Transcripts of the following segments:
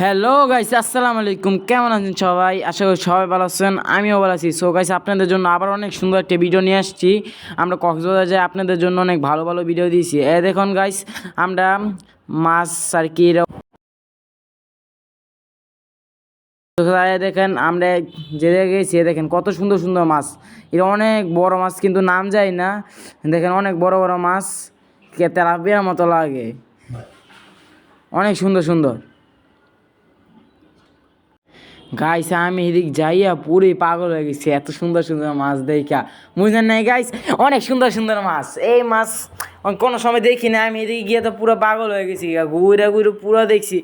Hello guys আসসালামু আলাইকুম। কেমন আছেন সবাই? আশা করি সবাই ভালো আছেন, আমিও ভালো আছি। সো গাইস আপনাদের জন্য আবার অনেক সুন্দর একটা ভিডিও নিয়ে আসছি। আমরা কক্সবাজার যাই, আপনাদের জন্য অনেক ভালো ভালো ভিডিও দিয়েছি। এ, দেখুন গাইস আমরা মাছ আর কি দেখেন, আমরা যে গেছি দেখেন, কত সুন্দর সুন্দর মাছ। এটা অনেক বড় মাছ, কিন্তু নাম যায় না। দেখেন, অনেক বড় বড় মাছ, কে তেলাপিয়ার মতো লাগে। অনেক সুন্দর সুন্দর। গাইস আমি এদিক যাইয়া পুরোই পাগল হয়ে গেছি। এত সুন্দর সুন্দর মাছ দেখা। বুঝলেন নাই গাইস অনেক সুন্দর সুন্দর মাছ। এই মাছ কোনো সময় দেখি না আমি এদিকে গিয়ে তো পুরো পাগল হয়ে গেছি ঘুরে ঘুরে পুরো দেখছি।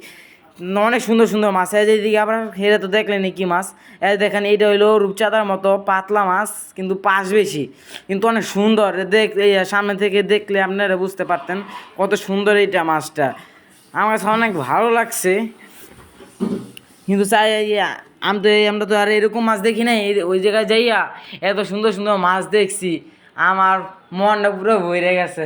অনেক সুন্দর সুন্দর মাছ। এই যে এদিকে আবার হেরে তো দেখলেন কি মাছ? এই দেখেন, এইটা হইল রূপচাঁদার মতো পাতলা মাছ, কিন্তু পাশ বেশি। কিন্তু অনেক সুন্দর। দেখ, এই সামনে থেকে দেখলে আপনারা বুঝতে পারতেন কত সুন্দর এইটা মাছটা। আমার কাছে অনেক ভালো লাগছে। কিন্তু চাই আমি তো আমরা তো আর এরকম মাছ দেখি নাই ওই জায়গায় যাইয়া এত সুন্দর সুন্দর মাছ দেখছি, আমার মনটা পুরো ভরে গেছে।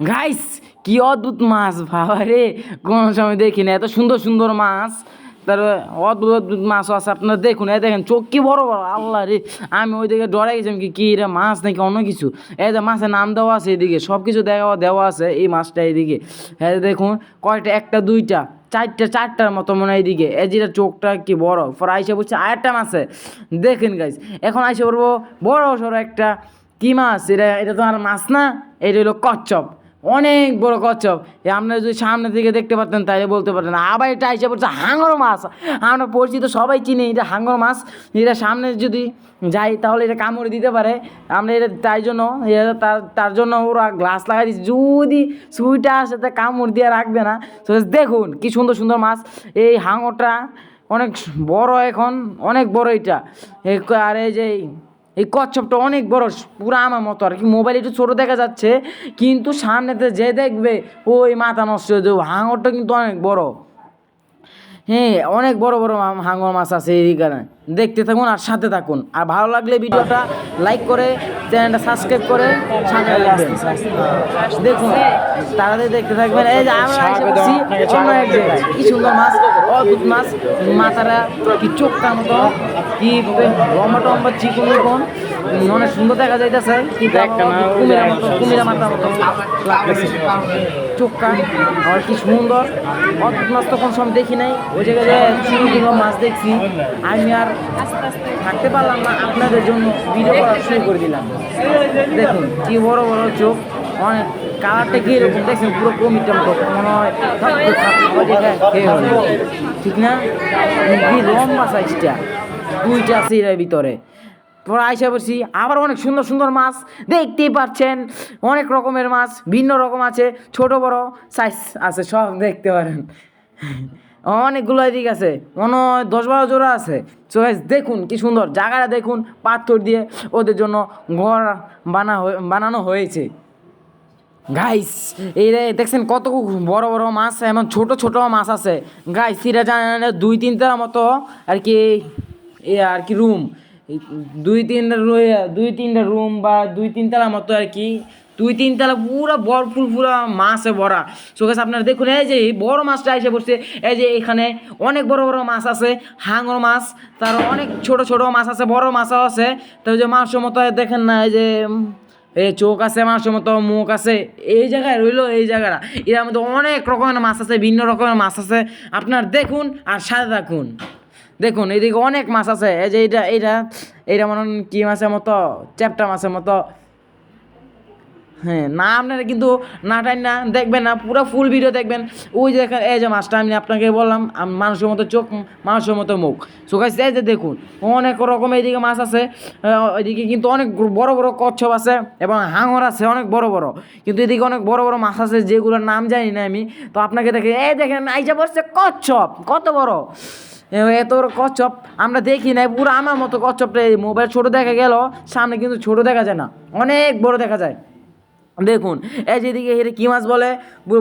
গাইস কি অদ্ভুত মাছ, বাবা রে, কোনো সময় দেখি না এত সুন্দর সুন্দর মাছ। তার অদ্ভুত অদ্ভুত মাছও আছে, আপনারা দেখুন, এই দেখেন, চোখ কি বড় বড়, আল্লাহ রে, আমি ওই দিকে ডরে গেছিলাম কি কি রে, মাছ নাকি অন্য কিছু? এই যে মাছের নাম দেওয়া আছে এদিকে সব কিছু দেওয়া দেওয়া আছে এই মাছটা এইদিকে হ্যাঁ দেখুন, কয়টা, একটা, দুইটা। চারটা, চারটার মতো মনে হয় এদিকে। এই যেটা চোখটা কি বড়? পরে আইসে বলছে, আরেকটা মাছে দেখেন গাইস এখন আইসে বলব, বড় সড়ো একটা কি মাছ? এটা এটা তো আর মাছ না, এটা হলো কচ্ছপ। অনেক বড় কচ্ছপ। এ আপনারা যদি সামনে থেকে দেখতে পারতেন, তাহলে বলতে পারতেন, আবার এটা এসে পড়ছে হাঙর মাছ। আমরা পরিচিত সবাই চিনি এটা হাঙর মাছ। এটা সামনে যদি যাই, তাহলে এটা কামড়ে দিতে পারে। আমরা এটা তাই জন্য তার তার জন্য ওরা গ্লাস লাগাই দিচ্ছি যদি সুইটা আসে, তা কামড় দিয়ে রাখবে না। তো দেখুন, কি সুন্দর সুন্দর মাছ। এই হাঙরটা অনেক বড় এখন, অনেক বড় এটা। আর এই যে এই কচ্ছপটা অনেক বড়, পুরো আমার মতো আর কি। মোবাইল একটু ছোটো দেখা যাচ্ছে, কিন্তু সামনেতে যে দেখবে, ওই মাথা নষ্ট হয়ে যাবে। হাঙরটা কিন্তু অনেক বড়। হ্যাঁ অনেক বড় বড় হাঙর মাছ আছে এইখানে দেখতে থাকুন আর সাথে থাকুন। আর ভালো লাগলে ভিডিওটা লাইক করে চ্যানেলটা সাবস্ক্রাইব করে সামনে রাখবেন দেখুন তাড়াতাড়ি দেখতে থাকবেন। এই যে আমরা এসে বসছি অন্য এক জায়গায়। কি সুন্দর মাছ অদ্ভুত মাছ। মাথাটা কি চোখটার মতো কি লম্বা টম্বা চিকন চিকন অনেক সুন্দর দেখা যাইতেছে কিন্তু কুমিরা মতো কুমিরা মাথার মতো চোখটা আর কি সুন্দর। অদ্ভুত মাছ তো তখন সব দেখি নাই। ওই জায়গায় মাছ দেখছি। আমি আর থাকতে পারলাম না আপনাদের জন্য ভিডিও করা শুরু করে দিলাম দেখুন কি বড় বড় চোখ অনেক কালারটা কি এরকম দেখছেন পুরো কমিটার মতো মনে হয় ঠিক না লম্বা সাইজটা দুইটা আছে এর ভিতরে তোরা আইসা পড়ছি আবার অনেক সুন্দর সুন্দর মাছ দেখতেই পাচ্ছেন অনেক রকমের মাছ ভিন্ন রকম আছে ছোট বড় সাইজ আছে সব দেখতে পারেন অনেকগুলো এদিক আছে। মনে হয় দশ বারো জোড়া আছে। সো দেখুন কি সুন্দর। জায়গাটা দেখুন, পাথর দিয়ে ওদের জন্য ঘর বানা বানানো হয়েছে। গাইস এই দেখছেন কত বড় বড় মাছ, এমন ছোট ছোট মাছ আছে। গাইস এরা জানেন, দুই তিনটার মতো আর কি আর কি রুম দুই তিনটা দুই তিনটা রুম বা দুই তিনতলার মতো আর কি দুই তিনতলা পুরো বড় ফুল, পুরো মাছে ভরা। গাছ আপনারা দেখুন, এই যে বড় মাছটা এসে পড়ছে। এই যে এখানে অনেক বড় বড় মাছ আছে, হাঙর মাছ, তার অনেক ছোট ছোট মাছ আছে, বড় মাছও আছে। তো যে মাছের মতো দেখেন না, এই যে এই চোখ আছে মাছের মতো, মুখ আছে, এই জায়গায় রইল, এই জায়গাটা। এর মধ্যে অনেক রকমের মাছ আছে, ভিন্ন রকমের মাছ আছে। আপনার দেখুন আর সাথে থাকুন। দেখুন, এদিকে অনেক মাছ আছে। এই যে এইটা এইটা এইটা মনে কি মাছের মতো, চ্যাপটা মাছের মতো। হ্যাঁ না আপনারা কিন্তু না টাইম না, দেখবেন না, পুরো ফুল ভিডিও দেখবেন। ওই যে এখানে- এই যে মাছটা আমি আপনাকে বললাম মানুষের মতো চোখ, মানুষের মতো মুখ। সুখাইস এই যে দেখুন, অনেক রকম এইদিকে মাছ আছে ওইদিকে কিন্তু অনেক বড় বড় কচ্ছপ আছে এবং হাঙর আছে, অনেক বড় বড়। কিন্তু এদিকে অনেক বড় বড় মাছ আছে, যেগুলোর নাম জানি না আমি। তো আপনাকে দেখে, এই দেখেন আইসা পড়ছে কচ্ছপ, কত বড়। এত বড় কচ্ছপ, আমরা দেখি না পুরো আমার মতো কচ্ছপটা এই মোবাইল ছোট দেখা গেল, সামনে কিন্তু ছোট দেখা যায় না, অনেক বড় দেখা যায়। দেখুন, এই যেদিকে এর কী মাছ বলে?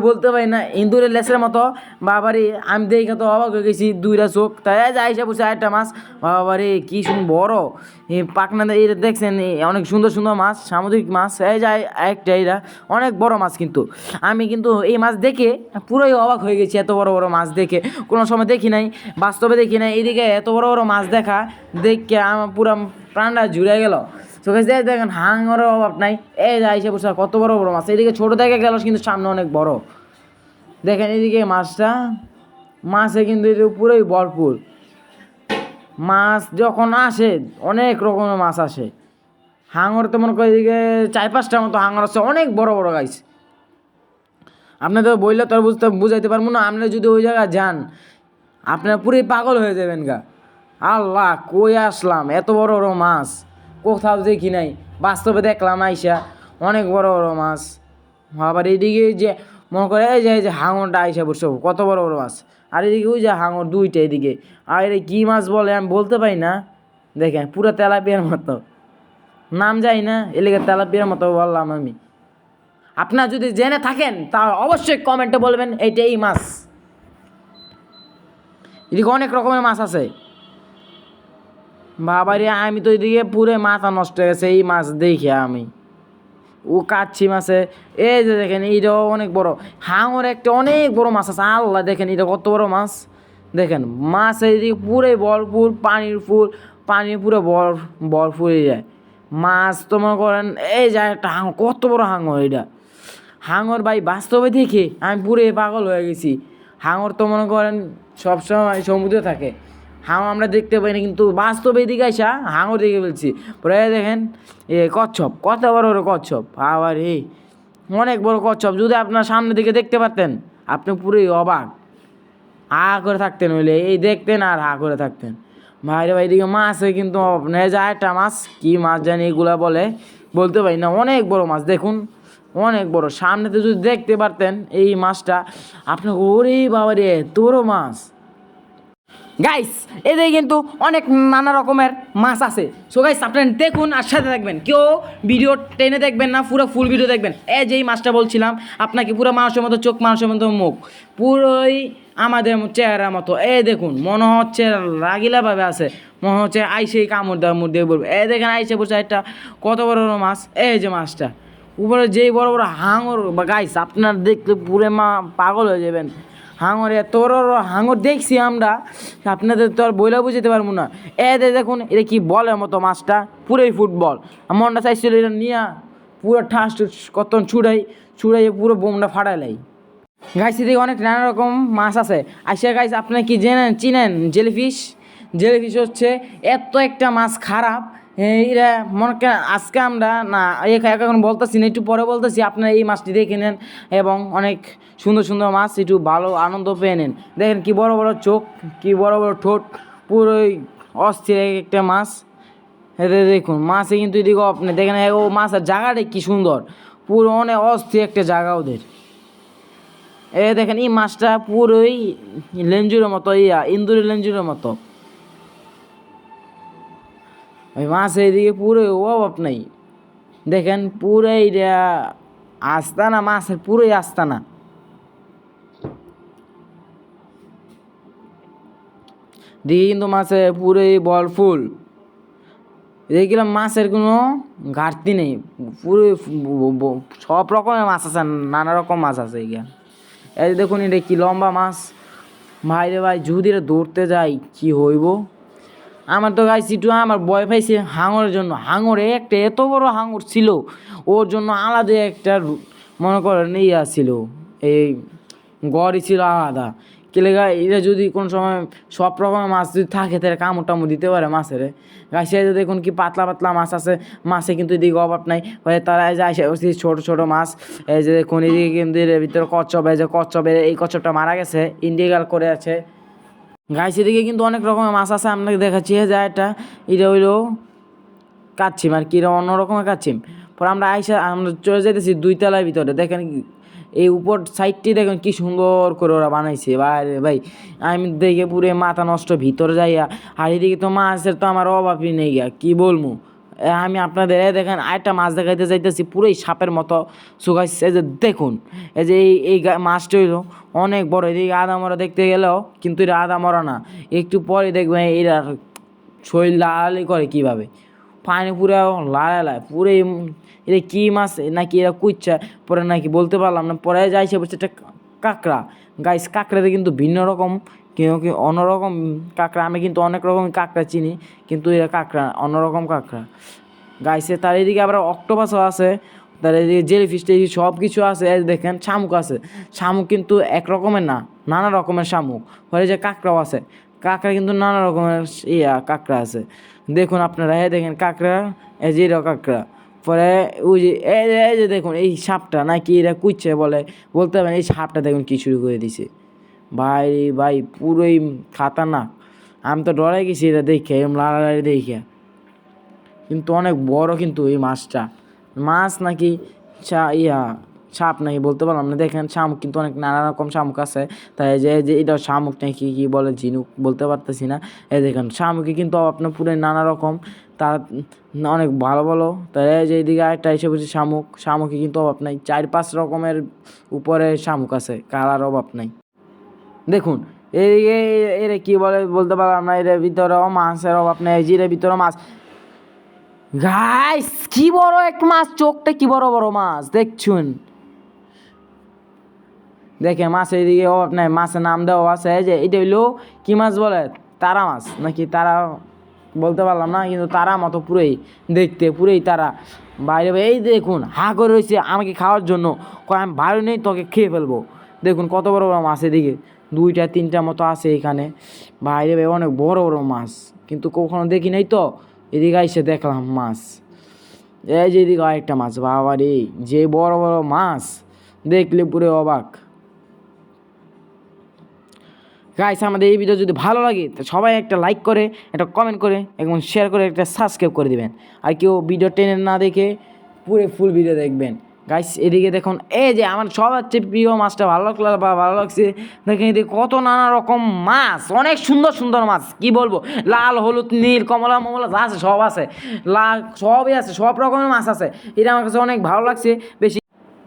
বলতে পারি না ইন্দুরের লেসের মতো। বাবারে, আমি দেখে তো অবাক হয়ে গেছি, দুইটা চোখ। তাই যে আইসা বসে আরেকটা মাছ। বাবারে, কী সুন্দর বড়। পাকনা এই দেখছেন অনেক সুন্দর সুন্দর মাছ, সামুদ্রিক মাছ। এই যে একটা এইটা অনেক বড় মাছ কিন্তু। আমি কিন্তু এই মাছ দেখে পুরোই অবাক হয়ে গেছি, এত বড় বড় মাছ দেখে। কোনো সময় দেখি নাই, বাস্তবে দেখি নাই। এদিকে এত বড় বড় মাছ দেখা, দেখে আমার পুরো প্রাণটা জুড়ে গেল। চোখে যে দেখেন হাঙরের অভাব নাই। এই যে আইসে বসে কত বড় বড় মাছ। এদিকে ছোট দেখে গেল, কিন্তু সামনে অনেক বড়। দেখেন, এদিকে মাছটা, মাছে কিন্তু এদিকে পুরোই ভরপুর। মাছ যখন আসে, অনেক রকমের মাছ আসে। হাঙর তো মনে করি এদিকে চার পাঁচটার মতো হাঙর আছে, অনেক বড় বড় গাইস। আপনাদের বললে তো বুঝতে, বুঝাইতে পারব না আপনারা যদি ওই জায়গায় যান, আপনারা পুরোই পাগল হয়ে যাবেন গা। আল্লাহ, কই আসলাম? এত বড় বড় মাছ। কোথাও দেখি নাই, বাস্তবে দেখলাম আইসা, অনেক বড় বড় মাছ। আবার এদিকে যে মনে করে এই যে এই যে হাঙরটা আইসা বসে কত বড় বড় মাছ। আর এদিকে ওই যে হাঙর দুইটা এদিকে। আর এটা কী মাছ বলে আমি বলতে পারি না। দেখেন, পুরো তেলাপিয়ার মতো। নাম যাই না এলাকা তেলাপিয়ার মতো বললাম আমি। আপনার যদি জেনে থাকেন, তাহলে অবশ্যই কমেন্টে বলবেন, এইটা এই মাছ। এদিকে অনেক রকমের মাছ আছে। বাবারে, আমি তো এদিকে পুরো মাথা নষ্ট হয়ে গেছে, এই মাছ দেখে আমি। ও কাচ্ছি মাছে, এই যে দেখেন, এইটাও অনেক বড়। হাঙর একটা অনেক বড় মাছ আছে, আল্লাহ দেখেন, এটা কত বড় মাছ। দেখেন মাছ এইদিকে পুরোই ভরপুর, পানির ফুল পানি পুরো বর ভরপুর যায়। মাছ তো মনে করেন, এই যায় একটা হাঙর, কত বড় হাঙর এটা। হাঙর ভাই, বাস্তবে দেখে, আমি পুরো পাগল হয়ে গেছি। হাঙর তো মনে করেন, সবসময় সমুদ্রে থাকে। হাঙর আমরা দেখতে পাই না, কিন্তু বাস্তবে এদিকে আসা হাঙর দেখে ফেলছি। পরে দেখেন, এ কচ্ছপ, কত বড় বড় কচ্ছপ। আবার এই অনেক বড় কচ্ছপ, যদি আপনার সামনে দিকে দেখতে পারতেন, আপনি পুরোই অবাক। হা করে থাকতেন হইলে, এই দেখতেন আর হা করে থাকতেন। ভাইরে ভাই, এদিকে মাছে কিন্তু যায় একটা মাছ, কি মাছ জানি এগুলা বলে, বলতে পারি না। অনেক বড় মাছ, দেখুন, অনেক বড়। সামনেতে যদি দেখতে পারতেন এই মাছটা আপনি ওরে বাবা রে তোরও মাছ। গাইস এদের কিন্তু অনেক নানা রকমের মাছ আছে। সো গাইস আপনারা দেখুন আর সাথে থাকবেন। কেউ ভিডিও টেনে দেখবেন না, পুরো ফুল ভিডিও দেখবেন। এই যেই মাছটা বলছিলাম, আপনাকে পুরো মানুষের মতো চোখ, মানুষের মতো মুখ, পুরোই আমাদের চেহারার মতো। এ দেখুন, মনে হচ্ছে রাগিলাভাবে আছে। মনে হচ্ছে আইসেই কামড় দেওয়া মুড় দিয়ে বলবে এ দেখেন আইসে বসে একটা কত বড় বড় মাছ। এই যে মাছটা। উপরে যেই বড় বড় হাঙর, বা গাইস আপনার দেখলে পুরে মা পাগল হয়ে যাবেন। হাঙর বড় হাঙর দেখছি আমরা। আপনাদের তো আর বইলা বুঝতে পারব না। এ দে দেখুন এটা কি বলের মতো মাছটা, পুরোই ফুটবল। মনটা চাইছিল এটা নিয়ে, পুরো ঠাস কত ছুড়াই ছুড়াই পুরো বোমটা ফাটাইলাই গাইস, এদিকে অনেক নানা রকম মাছ আছে। আসিয়া গাইস, আপনি কি জেনেন, চিনেন? জেলিফিশ? জেলিফিশ হচ্ছে এত একটা মাছ খারাপ এরা মনে করেন আজকে আমরা না এখন বলতেছি না, একটু পরে বলতেছি, আপনারা এই মাছটি দেখে নেন এবং অনেক সুন্দর সুন্দর মাছ, একটু ভালো আনন্দ পেয়ে নেন। দেখেন কি বড় বড় চোখ, কি বড় বড় ঠোঁট, পুরোই অস্থির এক একটা মাছ। এতে দেখুন, মাছে কিন্তু এদিকে আপনি দেখেন ও মাছের জায়গাটা কি সুন্দর, পুরো অনেক অস্থির একটা জায়গা ওদের। এ দেখেন, এই মাছটা পুরোই লেঞ্জুরের মতো, ইয়া, ইন্দুরের লেঞ্জুরের মতো। ওই মাছ এইদিকে পুরোই অভাব নেই। দেখেন পুরো এইটা আস্তানা, মাছের পুরোই আস্তানা। দিকে কিন্তু মাছে পুরোই বল ফুল। দেখলাম মাছের কোনো ঘাটতি নেই। পুরো সব রকমের মাছ আছে, নানা রকম মাছ আছে এখানে। এই দেখুন এটা কি লম্বা মাছ। ভাই রে ভাই, যদি দৌড়তে যাই, কি হইব? আমার তো গাইছি একটু আমার ভয় পাইছে হাঙরের জন্য। হাঙরে একটা এত বড় হাঙর ছিল, ওর জন্য আলাদা একটা মনে করেন ইয়া ছিল, এই গড়ই ছিল আলাদা। কেলেগা এটা যদি কোনো সময় সব রকমের মাছ যদি থাকে, তাহলে কামড় টামড় দিতে পারে মাছের। গাছে যে দেখুন কি পাতলা পাতলা মাছ আছে, মাছে কিন্তু এদিকে অভাব নাই। হয়ে তারা এই যে আসে বসে ছোটো ছোটো মাছ, এই যে দেখুন এদিকে কিন্তু এর ভিতরে কচ্ছপ, এই যে কচ্ছপের এই কচ্ছপটা মারা গেছে ইন্ডিগাল করে আছে। গাছ এদিকে কিন্তু অনেক রকমের মাছ আছে, আপনাকে দেখাচ্ছি। যা এটা এটা হইল কাচ্ছিম আর কি অন্য রকমের কাচ্ছিম পরে আমরা আইসা, আমরা চলে যেতেছি দুই তলার ভিতরে। দেখেন এই উপর সাইডটি দেখেন কি সুন্দর করে ওরা বানাইছে। বাইরে ভাই, আমি দেখে পুরে মাথা নষ্ট, ভিতরে যাইয়া, আর এদিকে তো মাছের তো আমার অভাবই নেই গা কী বলব? আমি আপনাদের দেখেন আরেকটা মাছ দেখাইতে যাইতেছি, পুরোই সাপের মতো শুকাইছে। এই যে দেখুন, এই যে এই এই মাছটা হইল অনেক বড়। এদিকে আদা মরা দেখতে গেলেও কিন্তু এটা আদা মরা না। একটু পরে দেখবেন এরা শরীর লালি করে কীভাবে। পানি পুরো লাল লাল পুরো এটা কী মাছ, নাকি এরা কুচ্ছা পরে নাকি বলতে পারলাম না, পরে যাইছে বলছে একটা কাঁকড়া। গাইস, কাঁকড়াতে কিন্তু ভিন্ন রকম কেউ কি অন্যরকম কাঁকড়া আমি কিন্তু অনেক রকম কাঁকড়া চিনি কিন্তু এরা কাঁকড়া অন্যরকম কাঁকড়া গাইছে তার এদিকে আবার অক্টোপাসও আছে তার এদিকে জেলিফিস টেলিফিস সব কিছু আছে দেখেন শামুক আছে শামুক কিন্তু এক রকমের না নানা রকমের শামুক পরে যে কাঁকড়াও আছে কাঁকড়া কিন্তু নানা রকমের ইয়া কাঁকড়া আছে দেখুন আপনারা এই দেখেন কাঁকড়া এই যে কাঁকড়া পরে ওই যে এই যে- দেখুন এই সাপটা নাকি এরা কুচ্ছে বলে বলতে পারেন এই সাপটা দেখুন কি শুরু করে দিছে ভাই রে ভাই, পুরোই খাতারনাক। আমি তো ডরে গেছি এটা দেখে এরকম লাড়ালাড়ি দেখে। কিন্তু অনেক বড় কিন্তু এই মাছটা। মাছ নাকি চা, ইয়া সাপ নাকি বলতে পারলাম না। দেখেন শামুক কিন্তু অনেক নানা রকম শামুক আছে। তাই যে যে এটা শামুক নাকি কি বলে ঝিনুক বলতে পারতেছি না। এই দেখেন, শামুকি কিন্তু আপনার পুরো নানা রকম। তার অনেক ভালো ভালো। তাই যে এইদিকে আরেকটা এসে বলছি শামুক। শামুকি কিন্তু অভাব নাই। চার পাঁচ রকমের উপরে শামুক আছে, কালার অভাব নাই। দেখুন, এই এর কি বলে, বলতে পারলাম না এর ভিতরেও মাছের অভাব নেই জিরে ভিতরে মাছ। গাইস কি বড় এক মাছ, চোখটা কি বড় বড় মাছ, দেখছুন। দেখে মাছের দিকে অভাব নাই, মাছের নাম দেওয়া আছে যে, এটা হইল কি মাছ বলে? তারা মাছ, নাকি তারা, বলতে পারলাম না, কিন্তু তারা মতো পুরোই, দেখতে পুরোই তারা। বাইরে, এই দেখুন, হা করে রয়েছে আমাকে খাওয়ার জন্য। কয়, আমি বাইরে নেই, তোকে খেয়ে ফেলব। দেখুন, কত বড় বড় মাছ এদিকে। দুইটা, তিনটা মতো আছে এখানে। বাইরে ভাই অনেক বড় বড় মাছ, কিন্তু কখনো দেখি নাই তো? এদিকে এসে দেখলাম মাছ। এই যে এদিকে আরেকটা মাছ বাবা রে যে বড় বড় মাছ, দেখলে পুরো অবাক। গাইস আমাদের এই ভিডিও যদি ভালো লাগে, তো সবাই একটা লাইক করে, একটা কমেন্ট করে, এবং শেয়ার করে, একটা সাবস্ক্রাইব করে দিবেন। আর কেউ ভিডিও টেনে না দেখে, পুরো ফুল ভিডিও দেখবেন। গাইস এদিকে দেখুন, এই যে আমার সবার চেয়ে প্রিয় মাছটা ভালো লাগল বা ভালো লাগছে। দেখেন এদিকে কত নানা রকম মাছ, অনেক সুন্দর সুন্দর মাছ, কি বলব? লাল, হলুদ, নীল, কমলা, মমলা, যা আছে সব আছে। লাল, সবই আছে, সব রকমের মাছ আছে। এটা আমার কাছে অনেক ভালো লাগছে, বেশি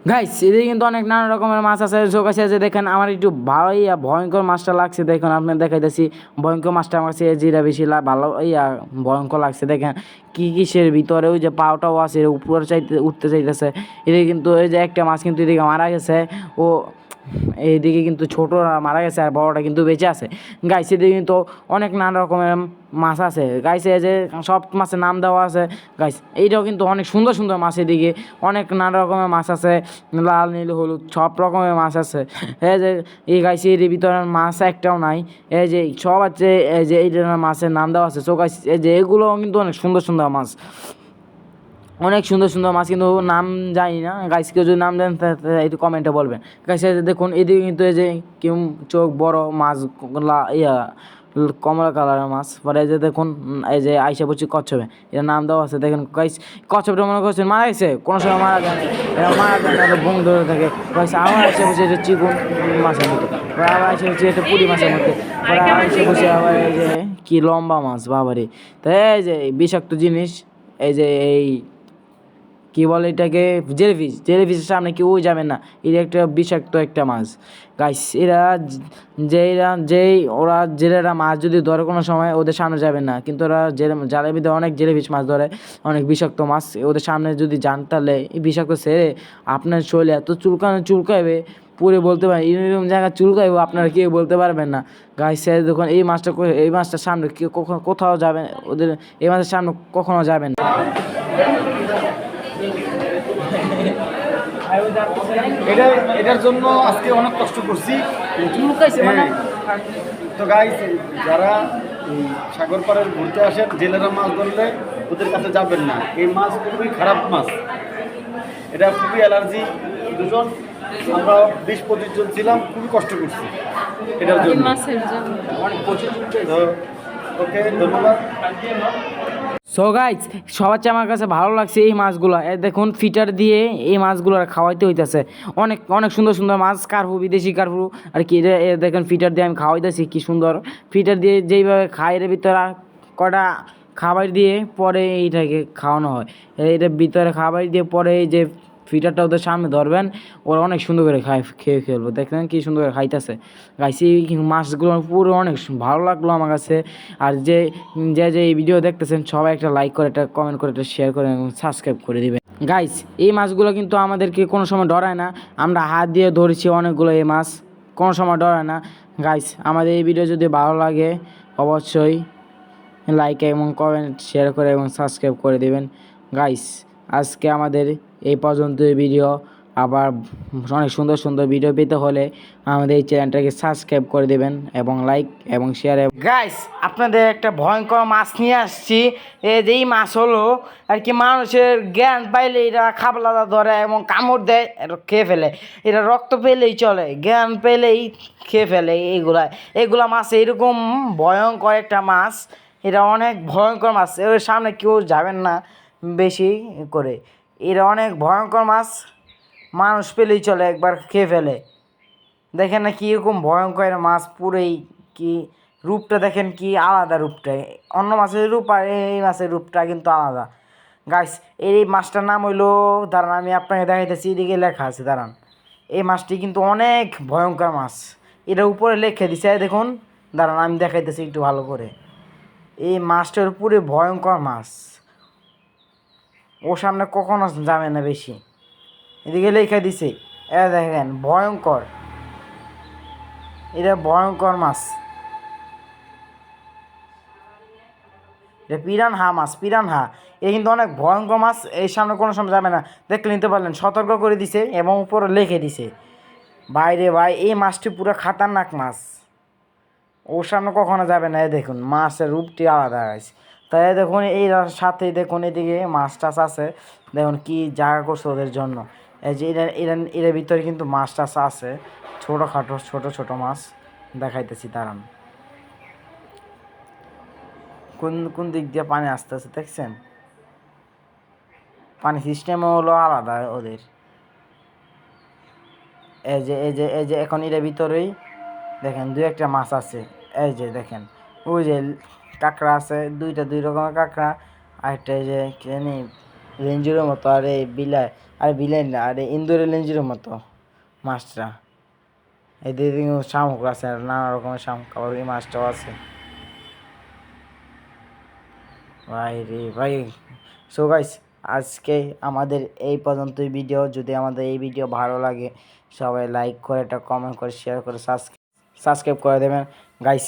গাইস এদিকে কিন্তু অনেক নানা রকমের মাছ আছে চোখ আছে দেখেন আমার একটু ভালোই ইয়া ভয়ঙ্কর মাছটা লাগছে, দেখুন আপনি দেখাইতেছি, ভয়ঙ্কর মাছটা আমার কাছে জিরা বেশি ভালো ইয়া ভয়ঙ্কর লাগছে, দেখেন কি কিসের ভিতরে, ওই যে পাওটাও আছে উপরে চাইতে উঠতে চাইতেছে, এদিকে কিন্তু ওই যে একটা মাছ কিন্তু এদিকে মারা গেছে, ও এইদিকে কিন্তু ছোটরা মারা গেছে আর বড়টা কিন্তু বেঁচে আছে। গাইস এদিকে কিন্তু অনেক নানা রকমের মাছ আছে। গাইছে এই যে সব মাছের নাম দেওয়া আছে। গাইস এইটাও কিন্তু অনেক সুন্দর সুন্দর মাছ এদিকে অনেক নানা রকমের মাছ আছে। লাল, নীল, হলুদ, সব রকমের মাছ আছে। এই যে, এই গাইছে এর ভিতরে মাছ একটাও নাই। এই যে, সব আছে। এই যে এই মাছের নাম দেওয়া আছে। সো গাইস এই যে এগুলো কিন্তু অনেক সুন্দর সুন্দর মাছ। অনেক সুন্দর সুন্দর মাছ কিন্তু নাম জানি না। গাইস কেউ যদি নাম তা একটু কমেন্টে বলবেন। গাইস দেখুন, এদিকে কিন্তু এই যে কেউ চোখ বড়, মাছ ইয়া, কমলা কালারের মাছ। পরে এই যে দেখুন, এই যে আইসা বলছি কচ্ছপে। এটা নাম দেওয়া আছে, দেখেন গাইস কচ্ছপটা মনে করছেন মারা গেছে? কোনো সময় মারা যায় না। এরা মারা যায় না বুং ধরে থাকে। গাইস আমার এসে বসে এটা চিকুন মাছের মধ্যে। পরে আবার এসে বসে এটা পুরি মাছের মধ্যে। পরে এসে বসে আবার এই যে কি লম্বা মাছ, বাবারে। তো এই যে বিষাক্ত জিনিস, এই যে এই কি বলে এটাকে? জেলিফিশ। জেলিফিশের সামনে কেউ যাবে না। এটা একটা বিষাক্ত একটা মাছ। গাইস এরা যে- যেরা যেই ওরা জেলেরা মাছ যদি ধরে কোনো সময়, ওদের সামনে যাবে না। কিন্তু ওরা জেলে, জালের ভিতরে অনেক জেলিফিশ মাছ ধরে, অনেক বিষাক্ত মাছ। ওদের সামনে যদি যান তাহলে বিষাক্ত ছেড়ে আপনার শরীরে এত চুলকানো চুলকাইবে পুরে বলতে পারেন এরকম জায়গায় চুলকাইবো, আপনারা কেউ বলতে পারবেন না। গাইস সে দেখুন, এই মাছটা এই মাছটার সামনে কখনো কোথাও যাবেন ওদের, এই মাছের সামনে কখনো যাবেন না এটা এটার জন্য আজকে অনেক কষ্ট করছি। মানে? হ্যাঁ। তো গাইস যারা সাগর পাড়ের ঘুরতে আসেন জেলেরা মাছ ধরলে ওদের কাছে যাবেন না। এই মাছ খুবই খারাপ মাছ। এটা খুবই অ্যালার্জি দুজন। আমরা বিশ পঁচিশ জন ছিলাম খুবই কষ্ট করছি এটার জন্য। ওকে ধন্যবাদ। সো গাইজ সবার চেয়ে আমার কাছে ভালো লাগছে এই মাছগুলো। এ দেখুন, ফিটার দিয়ে এই মাছগুলো খাওয়াইতে হইতেছে। অনেক অনেক সুন্দর সুন্দর মাছ, কারফু, বিদেশি কারফু। আর কি দেখেন, ফিটার দিয়ে আমি খাওয়াইতেছি, কি সুন্দর। ফিটার দিয়ে যেইভাবে খাই এর ভিতরে কটা খাবার দিয়ে পরে এইটাকে খাওয়ানো হয়। এটা ভিতরে খাবার দিয়ে পরে এই যে ফিটারটা ওদের সামনে ধরবেন, ওরা অনেক সুন্দর করে খায়, খেয়ে খেলব দেখলেন কি সুন্দর করে খাইতেছে। গাইছি মাছগুলো পুরো অনেক ভালো লাগল আমার কাছে। আর যে যে যে এই ভিডিও দেখতেছেন, সবাই একটা লাইক করে, একটা কমেন্ট করে, একটা শেয়ার করে এবং সাবস্ক্রাইব করে দিবেন। গাইস এই মাছগুলো কিন্তু আমাদেরকে কোনো সময় ডরায় না। আমরা হাত দিয়ে ধরেছি অনেকগুলো এই মাছ, কোনো সময় ডরায় না। গাইস আমাদের এই ভিডিও যদি ভালো লাগে, অবশ্যই লাইক এবং কমেন্ট শেয়ার করে এবং সাবস্ক্রাইব করে দেবেন। গাইস আজকে আমাদের এই পর্যন্ত ভিডিও আবার অনেক সুন্দর সুন্দর ভিডিও পেতে হলে আমাদের এই চ্যানেলটাকে সাবস্ক্রাইব করে দেবেন এবং লাইক এবং শেয়ার গাইস আপনাদের একটা ভয়ঙ্কর মাছ নিয়ে আসছি। যে এই মাছ হলো আর কি মানুষের জ্ঞান পাইলে এরা খাবলাদা ধরে এবং কামড় দেয় খেয়ে ফেলে। এরা রক্ত পেলেই চলে, জ্ঞান পেলেই খেয়ে ফেলে এইগুলা। এগুলা মাছ এরকম ভয়ঙ্কর একটা মাছ। এটা অনেক ভয়ঙ্কর মাছ। এর সামনে কেউ যাবেন না বেশি করে। এরা অনেক ভয়ঙ্কর মাছ। মানুষ পেলেই চলে, একবার খেয়ে ফেলে। দেখেন না কীরকম ভয়ঙ্কর মাছ পুরোই কি রূপটা দেখেন কি আলাদা রূপটা। অন্য মাছের রূপ আর এই মাছের রূপটা কিন্তু আলাদা। গাইস এই মাছটার নাম হইল, দাঁড়ান আমি আপনাকে দেখাইতেছি, এদিকে লেখা আছে, দাঁড়ান। এই মাছটি কিন্তু অনেক ভয়ঙ্কর মাছ। এটা উপরে লেখে দিছে দেখুন, দাঁড়ান আমি দেখাইতেছি একটু ভালো করে। এই মাছটার উপরে ভয়ঙ্কর মাছ। ও সামনে কখনো যাবে না বেশি। এদিকে লেখা দিছে, এ দেখেন, ভয়ঙ্কর। এটা ভয়ঙ্কর মাছ। এটা পিরানহা মাছ পিরানহা এ কিন্তু অনেক ভয়ঙ্কর মাছ এই সামনে কোনো সময় যাবে না। দেখলে নিতে পারলেন, সতর্ক করে দিছে এবং উপরে লিখে দিছে বাইরে ভাই, এই মাছটি পুরো খাতারনাক মাছ। ওর সামনে কখনো যাবে না দেখুন, মাছের রূপটি আলাদা আছে তাই দেখুন, এই সাথে দেখুন, এদিকে মাছ টাছ আছে। দেখুন কি জায়গা করছে ওদের জন্য। এই যে এরা এরা, এর ভিতরে কিন্তু মাছ টাছ আছে। ছোটোখাটো, ছোট ছোট মাছ। দেখাইতেছি, দাঁড়ান। কোন কোন দিক দিয়ে পানি আসতেছে, দেখছেন? পানি সিস্টেমও হলো আলাদা ওদের। এই যে এই যে এই যে, এখন এর ভিতরেই দেখেন দু একটা মাছ আছে। এই যে, দেখেন, ওই যে কাঁকড়া আছে, দুইটা দুই রকমের কাঁকড়া, আর একটা যে কি জানি মতো, আর এই বিলাই, আর বিলাই না, আর ইন্দুরের লেঞ্জুরের মতো মাছটা। এই দিকে শামুক আছে, আর নানা রকমের শামুক আবার এই মাছটাও আছে। ভাই রে ভাই সো গাইস আজকে আমাদের এই পর্যন্তই ভিডিও যদি আমাদের এই ভিডিও ভালো লাগে, সবাই লাইক করে, একটা কমেন্ট করে শেয়ার করে সাবস্ক্রাইব সাবস্ক্রাইব করে দেবেন। গাইস